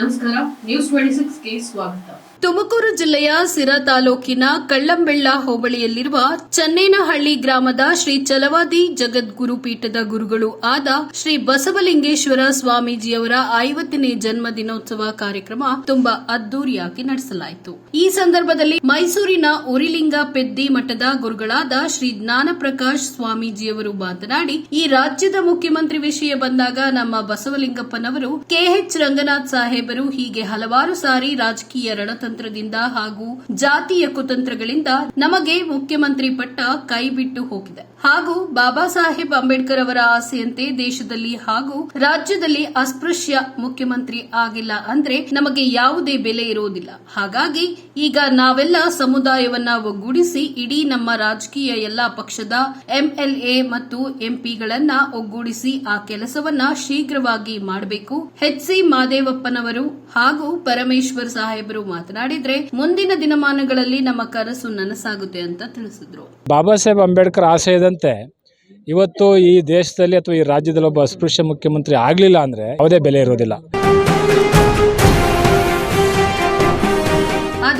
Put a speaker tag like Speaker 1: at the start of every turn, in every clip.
Speaker 1: ನಮಸ್ಕಾರ news twenty ಸಿಕ್ಸ್ಗೆ ಸ್ವಾಗತ.
Speaker 2: ತುಮಕೂರು ಜಿಲ್ಲೆಯ ಸಿರಾ ತಾಲೂಕಿನ ಕಳ್ಳಂಬೆಳ್ಳ ಹೋಬಳಿಯಲ್ಲಿರುವ ಚನ್ನೇನಹಳ್ಳಿ ಗ್ರಾಮದ ಶ್ರೀ ಚಲವಾದಿ ಜಗದ್ಗುರು ಪೀಠದ ಗುರುಗಳು ಆದ ಶ್ರೀ ಬಸವಲಿಂಗೇಶ್ವರ ಸ್ವಾಮೀಜಿಯವರ ಐವತ್ತನೇ ಜನ್ಮ ದಿನೋತ್ಸವ ಕಾರ್ಯಕ್ರಮ ತುಂಬಾ ಅದ್ದೂರಿಯಾಗಿ ನಡೆಸಲಾಯಿತು. ಈ ಸಂದರ್ಭದಲ್ಲಿ ಮೈಸೂರಿನ ಉರಿಲಿಂಗ ಪೆದ್ದಿ ಮಠದ ಗುರುಗಳಾದ ಶ್ರೀ ಜ್ಞಾನಪ್ರಕಾಶ್ ಸ್ವಾಮೀಜಿಯವರು ಮಾತನಾಡಿ, ಈ ರಾಜ್ಯದ ಮುಖ್ಯಮಂತ್ರಿ ವಿಷಯ ಬಂದಾಗ ನಮ್ಮ ಬಸವಲಿಂಗಪ್ಪನವರು ಕೆಎಚ್ ರಂಗನಾಥ್ ಸಾಹೇಬರು ಹೀಗೆ ಹಲವಾರು ಸಾರಿ ರಾಜಕೀಯ ರಣತಂತ್ರದಿಂದ ಹಾಗೂ ಜಾತಿಯ ಕುತಂತ್ರಗಳಿಂದ ನಮಗೆ ಮುಖ್ಯಮಂತ್ರಿ ಪಟ್ಟ ಕೈಬಿಟ್ಟು ಹೋಗಿದೆ. ಹಾಗೂ ಬಾಬಾ ಸಾಹೇಬ್ ಅಂಬೇಡ್ಕರ್ ಅವರ ಆಸೆಯಂತೆ ದೇಶದಲ್ಲಿ ಹಾಗೂ ರಾಜ್ಯದಲ್ಲಿ ಅಸ್ಪೃಶ್ಯ ಮುಖ್ಯಮಂತ್ರಿ ಆಗಿಲ್ಲ ಅಂದ್ರೆ ನಮಗೆ ಯಾವುದೇ ಬೆಲೆ ಇರೋದಿಲ್ಲ. ಹಾಗಾಗಿ ಈಗ ನಾವೆಲ್ಲ ಸಮುದಾಯವನ್ನ ಒಗ್ಗೂಡಿಸಿ ಇಡೀ ನಮ್ಮ ರಾಜಕೀಯ ಎಲ್ಲಾ ಪಕ್ಷದ ಎಂಎಲ್ಎ ಮತ್ತು ಎಂಪಿಗಳನ್ನ ಒಗ್ಗೂಡಿಸಿ ಆ ಕೆಲಸವನ್ನ ಶೀಘ್ರವಾಗಿ ಮಾಡಬೇಕು. ಎಚ್ ಸಿ ಮಾದೇವಪ್ಪನವರು ಹಾಗೂ ಪರಮೇಶ್ವರ್ ಸಾಹೇಬರು ಮಾತನಾಡಿದ್ರೆ, ಮುಂದಿನ ದಿನಮಾನಗಳಲ್ಲಿ ನಮ್ಮ ಕನಸು ನನಸಾಗುತ್ತೆ ಅಂತ ತಿಳಿಸಿದ್ರು.
Speaker 3: ಬಾಬಾ ಸಾಹೇಬ್ ಅಂಬೇಡ್ಕರ್ ಆಶಯದಂತೆ ಇವತ್ತು ಈ ದೇಶದಲ್ಲಿ ಅಥವಾ ಈ ರಾಜ್ಯದಲ್ಲಿ ಒಬ್ಬ ಅಸ್ಪೃಶ್ಯ ಮುಖ್ಯಮಂತ್ರಿ ಆಗಲಿಲ್ಲ ಅಂದ್ರೆ ಯಾವುದೇ ಬೆಲೆ ಇರೋದಿಲ್ಲ.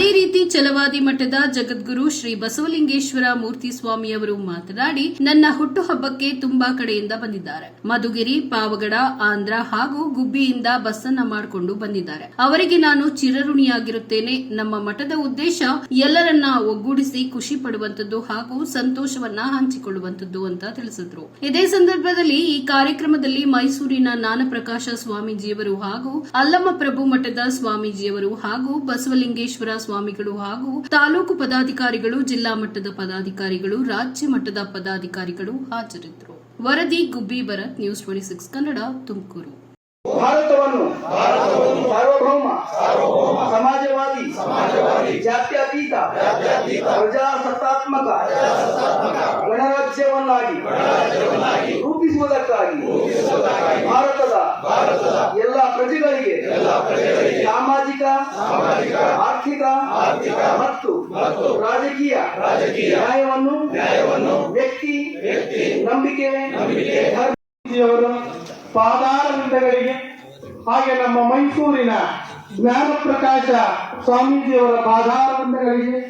Speaker 2: ಅದೇ ರೀತಿ ಚಲವಾದಿ ಮಠದ ಜಗದ್ಗುರು ಶ್ರೀ ಬಸವಲಿಂಗೇಶ್ವರ ಮೂರ್ತಿ ಸ್ವಾಮಿಯವರು ಮಾತನಾಡಿ, ನನ್ನ ಹುಟ್ಟುಹಬ್ಬಕ್ಕೆ ತುಂಬಾ ಕಡೆಯಿಂದ ಬಂದಿದ್ದಾರೆ. ಮಧುಗಿರಿ, ಪಾವಗಡ, ಆಂಧ್ರ ಹಾಗೂ ಗುಬ್ಬಿಯಿಂದ ಬಸ್ಸನ್ನ ಮಾಡಿಕೊಂಡು ಬಂದಿದ್ದಾರೆ. ಅವರಿಗೆ ನಾನು ಚಿರಋಣಿಯಾಗಿರುತ್ತೇನೆ. ನಮ್ಮ ಮಠದ ಉದ್ದೇಶ ಎಲ್ಲರನ್ನ ಒಗ್ಗೂಡಿಸಿ ಖುಷಿ ಪಡುವಂತದ್ದು ಹಾಗೂ ಸಂತೋಷವನ್ನ ಹಂಚಿಕೊಳ್ಳುವಂತದ್ದು ಅಂತ ತಿಳಿಸಿದ್ರು. ಇದೇ ಸಂದರ್ಭದಲ್ಲಿ ಈ ಕಾರ್ಯಕ್ರಮದಲ್ಲಿ ಮೈಸೂರಿನ ನಾನಪ್ರಕಾಶ ಸ್ವಾಮೀಜಿಯವರು ಹಾಗೂ ಅಲ್ಲಮ್ಮ ಪ್ರಭು ಮಠದ ಸ್ವಾಮೀಜಿಯವರು ಹಾಗೂ ಬಸವಲಿಂಗೇಶ್ವರ ಸ್ವಾಮಿಗಳು ಹಾಗೂ ತಾಲೂಕು ಪದಾಧಿಕಾರಿಗಳು ಜಿಲ್ಲಾ ಮಟ್ಟದ ಪದಾಧಿಕಾರಿಗಳು ರಾಜ್ಯ ಮಟ್ಟದ ಪದಾಧಿಕಾರಿಗಳು ಹಾಜರಿದ್ದರು. ವರದಿ Gubbi Bharat news twenty six Kannada Tumakuru.
Speaker 4: ಭಾರತವನ್ನು ಸಾರ್ವಭೌಮ ಸಮಾಜವಾದಿ ಜಾತ್ಯತೀತ ಪ್ರಜಾಸತ್ತಾತ್ಮಕ ಗಣರಾಜ್ಯವನ್ನಾಗಿ ರೂಪಿಸುವುದಕ್ಕಾಗಿ ಪ್ರಜೆಗಳಿಗೆ. ಸಾಮಾಜಿಕ ಆರ್ಥಿಕ ಮತ್ತು ರಾಜಕೀಯ ನ್ಯಾಯವನ್ನು ವ್ಯಕ್ತಿ ನಂಬಿಕೆ ಪಾದಾರವಿಂದಗಳಿಗೆ ಹಾಗೆ ನಮ್ಮ ಮೈಸೂರಿನ ಜ್ಞಾನ ಪ್ರಕಾಶ ಸ್ವಾಮೀಜಿಯವರ ಪಾದಾರವಿಂದಗಳಿಗೆ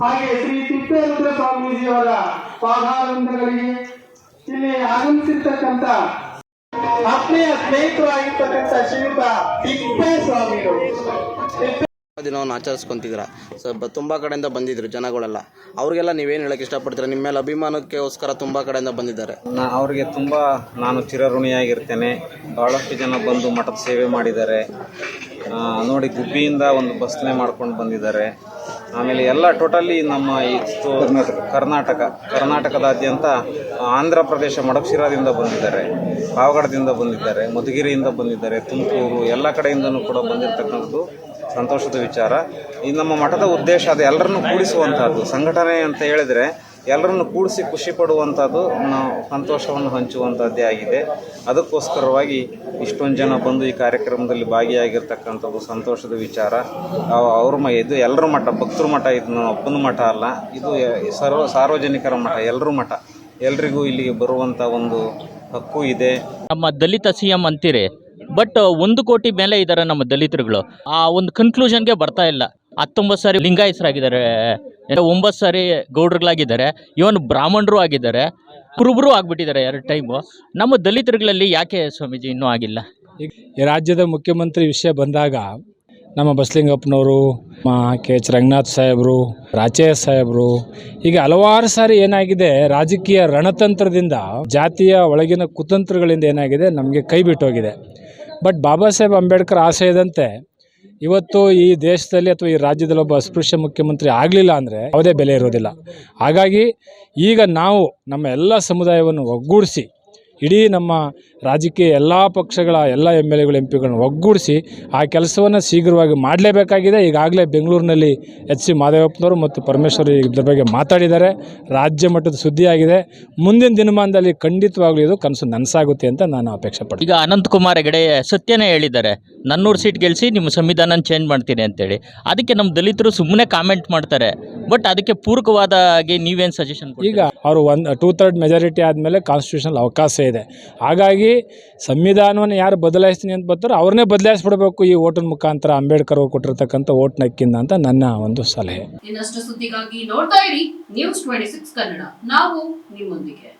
Speaker 4: ಹಾಗೆ ಶ್ರೀ ತಿಪ್ಪೇರುದ್ರ ಸ್ವಾಮೀಜಿಯವರ ಪಾದಾರವಿಂದಗಳಿಗೆ ಇಲ್ಲಿ ಆಗಮಿಸಿರ್ತಕ್ಕಂಥ ಆತ್ಮೀಯ ಸ್ನೇಹಿತರು ಆಗಿರ್ತಕ್ಕಂಥ ಶ್ರೀಯುತ ತಿಪ್ಪೇಸ್ವಾಮಿಗಳು ತಿಪ್ಪೇ
Speaker 5: ದಿನವನ್ನು ಆಚರಿಸ್ಕೊಂತಿದ್ರ. ಸೊ ತುಂಬಾ ತುಂಬ ಕಡೆಯಿಂದ ಬಂದಿದ್ರು ಜನಗಳೆಲ್ಲ. ಅವ್ರಿಗೆಲ್ಲ ನೀವೇನು ಹೇಳಕ್ಕೆ ಇಷ್ಟಪಡ್ತೀರಾ? ನಿಮ್ಮ ಮೇಲೆ ಅಭಿಮಾನಕ್ಕೋಸ್ಕರ ತುಂಬ ಕಡೆಯಿಂದ ಬಂದಿದ್ದಾರೆ.
Speaker 6: ನಾ ಅವರಿಗೆ ತುಂಬ ನಾನು ಚಿರಋಣಿಯಾಗಿರ್ತೇನೆ. ಭಾಳಷ್ಟು ಜನ ಬಂದು ಮಠದ ಸೇವೆ ಮಾಡಿದ್ದಾರೆ. ನೋಡಿ ಗುಬ್ಬಿಯಿಂದ ಒಂದು ಬಸ್ನೆ ಮಾಡ್ಕೊಂಡು ಬಂದಿದ್ದಾರೆ. ಆಮೇಲೆ ಎಲ್ಲ ಟೋಟಲಿ ನಮ್ಮ ಈ ಕರ್ನಾಟಕ. ಕರ್ನಾಟಕದಾದ್ಯಂತ ಆಂಧ್ರ ಪ್ರದೇಶ ಮಡಕ್ಶಿರಾದಿಂದ ಬಂದಿದ್ದಾರೆ ಪಾವಗಡದಿಂದ ಬಂದಿದ್ದಾರೆ ಮಧುಗಿರಿಯಿಂದ ಬಂದಿದ್ದಾರೆ ತುಮಕೂರು ಎಲ್ಲ ಕಡೆಯಿಂದನೂ ಕೂಡ ಬಂದಿರತಕ್ಕಂಥದ್ದು ಸಂತೋಷದ ವಿಚಾರ. ಈ ನಮ್ಮ ಮಠದ ಉದ್ದೇಶ ಅದು ಎಲ್ಲರನ್ನು ಕೂಡಿಸುವಂಥದ್ದು ಸಂಘಟನೆ ಅಂತ ಹೇಳಿದರೆ ಎಲ್ಲರನ್ನು ಕೂಡಿಸಿ ಖುಷಿ ಪಡುವಂಥದ್ದು ನಾವು ಸಂತೋಷವನ್ನು ಹಂಚುವಂಥದ್ದೇ ಆಗಿದೆ. ಅದಕ್ಕೋಸ್ಕರವಾಗಿ ಇಷ್ಟೊಂದು ಜನ ಬಂದು ಈ ಕಾರ್ಯಕ್ರಮದಲ್ಲಿ ಭಾಗಿಯಾಗಿರ್ತಕ್ಕಂಥದ್ದು ಸಂತೋಷದ ವಿಚಾರ. ಅವ್- ಅವ್ರ ಮ ಇದು ಎಲ್ಲರ ಮಠ, ಭಕ್ತರ ಮಠ, ಇದು ನನ್ನ ಒಬ್ಬನ ಮಠ ಅಲ್ಲ, ಇದು ಸರ್ವ ಸಾರ್ವಜನಿಕರ ಮಠ, ಎಲ್ಲರ ಮಠ. ಎಲ್ರಿಗೂ ಇಲ್ಲಿಗೆ ಬರುವಂಥ ಒಂದು ಹಕ್ಕು ಇದೆ.
Speaker 7: ನಮ್ಮ ದಲಿತ ಸಿ ಎಂ ಅಂತೀರಿ, ಬಟ್ ಒಂದು ಕೋಟಿ ಮೇಲೆ ಇದ್ದಾರೆ ನಮ್ಮ ದಲಿತರುಗಳು. ಆ ಒಂದು ಕನ್ಕ್ಲೂಷನ್ಗೆ ಬರ್ತಾ ಇಲ್ಲ. ಹತ್ತೊಂಬತ್ತು ಸಾರಿ ಲಿಂಗಾಯತರಾಗಿದ್ದಾರೆ. ಒಂಬತ್ತು ಸಾರಿ ಗೌಡ್ರುಗಳಾಗಿದ್ದಾರೆ. ಇವನ್ ಬ್ರಾಹ್ಮಣರು ಆಗಿದ್ದಾರೆ. ಕುರುಬರು ಆಗ್ಬಿಟ್ಟಿದ್ದಾರೆ ಎರಡು ಟೈಮು ನಮ್ಮ ದಲಿತರುಗಳಲ್ಲಿ ಯಾಕೆ ಸ್ವಾಮೀಜಿ ಇನ್ನೂ ಆಗಿಲ್ಲ?
Speaker 3: ರಾಜ್ಯದ ಮುಖ್ಯಮಂತ್ರಿ ವಿಷಯ ಬಂದಾಗ ನಮ್ಮ ಬಸಲಿಂಗಪ್ಪನವರು ಕೆ ಎಚ್ ರಂಗನಾಥ್ ಸಾಹೇಬರು ರಾಚೇಯ ಸಾಹೇಬರು ಹೀಗೆ ಹಲವಾರು ಸಾರಿ ಏನಾಗಿದೆ, ರಾಜಕೀಯ ರಣತಂತ್ರದಿಂದ, ಜಾತಿಯ ಒಳಗಿನ ಕುತಂತ್ರಗಳಿಂದ ಏನಾಗಿದೆ, ನಮಗೆ ಕೈ ಬಿಟ್ಟೋಗಿದೆ. ಬಟ್ ಬಾಬಾ ಸಾಹೇಬ್ ಅಂಬೇಡ್ಕರ್ ಆಶಯದಂತೆ ಇವತ್ತು ಈ ದೇಶದಲ್ಲಿ ಅಥವಾ ಈ ರಾಜ್ಯದಲ್ಲಿ ಒಬ್ಬ ಅಸ್ಪೃಶ್ಯ ಮುಖ್ಯಮಂತ್ರಿ ಆಗಲಿಲ್ಲ ಅಂದರೆ ಯಾವುದೇ ಬೆಲೆ ಇರೋದಿಲ್ಲ. ಹಾಗಾಗಿ ಈಗ ನಾವು ನಮ್ಮ ಎಲ್ಲ ಸಮುದಾಯವನ್ನು ಒಗ್ಗೂಡಿಸಿ ಇಡೀ ನಮ್ಮ ರಾಜಕೀಯ ಎಲ್ಲ ಪಕ್ಷಗಳ ಎಲ್ಲ ಎಂ ಎಲ್ ಎಗಳು ಎಂ ಪಿಗಳನ್ನ ಒಗ್ಗೂಡಿಸಿ ಆ ಕೆಲಸವನ್ನು ಶೀಘ್ರವಾಗಿ ಮಾಡಲೇಬೇಕಾಗಿದೆ. ಈಗಾಗಲೇ ಬೆಂಗಳೂರಿನಲ್ಲಿ ಎಚ್ ಸಿ ಮಾದೇವಪ್ಪನವರು ಮತ್ತು ಪರಮೇಶ್ವರ್ ಇದ್ರ ಬಗ್ಗೆ ಮಾತಾಡಿದ್ದಾರೆ. ರಾಜ್ಯ ಮಟ್ಟದ ಸುದ್ದಿಯಾಗಿದೆ. ಮುಂದಿನ ದಿನಮಾನದಲ್ಲಿ ಖಂಡಿತವಾಗ್ಲೂ ಇದು ಕನಸು ನನಸಾಗುತ್ತೆ ಅಂತ ನಾನು ಅಪೇಕ್ಷೆ ಪಡ್ತೀನಿ.
Speaker 7: ಈಗ ಅನಂತಕುಮಾರ್ ಹೆಗಡೆ ಸತ್ಯನೇ ಹೇಳಿದ್ದಾರೆ ನನ್ನೂರು ಸೀಟ್ ಗೆಲ್ಲಿಸಿ ನಿಮ್ಮ ಸಂವಿಧಾನ ಚೇಂಜ್ ಮಾಡ್ತೀನಿ ಅಂತೇಳಿ. ಅದಕ್ಕೆ ನಮ್ಮ ದಲಿತರು ಸುಮ್ಮನೆ ಕಾಮೆಂಟ್ ಮಾಡ್ತಾರೆ ಬಟ್ ಅದಕ್ಕೆ ಪೂರಕವಾದಾಗಿ ನೀವೇನು ಸಜೆಷನ್
Speaker 3: ಈಗ ಅವರು ಒನ್ ಟೂ ಥರ್ಡ್ ಮೆಜಾರಿಟಿ ಆದಮೇಲೆ ಕಾನ್ಸ್ಟಿಟ್ಯೂಷನಲ್ಲಿ ಅವಕಾಶ ಅವಶ್ಯಕತೆ ಇದೆ. ಹಾಗಾಗಿ ಸಂವಿಧಾನವನ್ನು ಯಾರು ಬದಲಾಯಿಸ್ತೀನಿ ಅಂತ ಬರ್ತಾರೋ ಅವ್ರನ್ನೇ ಬದಲಾಯಿಸ್ಬಿಡ್ಬೇಕು ಈ ಓಟಿನ ಮುಖಾಂತರ ಅಂಬೇಡ್ಕರ್ ಅವ್ರು ಕೊಟ್ಟಿರ್ತಕ್ಕಂಥ ಓಟ್ನ ನಕ್ಕಿಂದ ಅಂತ ನನ್ನ ಒಂದು ಸಲಹೆ.
Speaker 2: ಇನ್ನಷ್ಟು ಸುದ್ದಿಗಾಗಿ ನೋಡ್ತಾ ಇರಿ ನ್ಯೂಸ್ ಟ್ವೆಂಟಿ ಸಿಕ್ಸ್ ಕನ್ನಡ. ನಾವು ನಿಮ್ಮೊಂದಿಗೆ.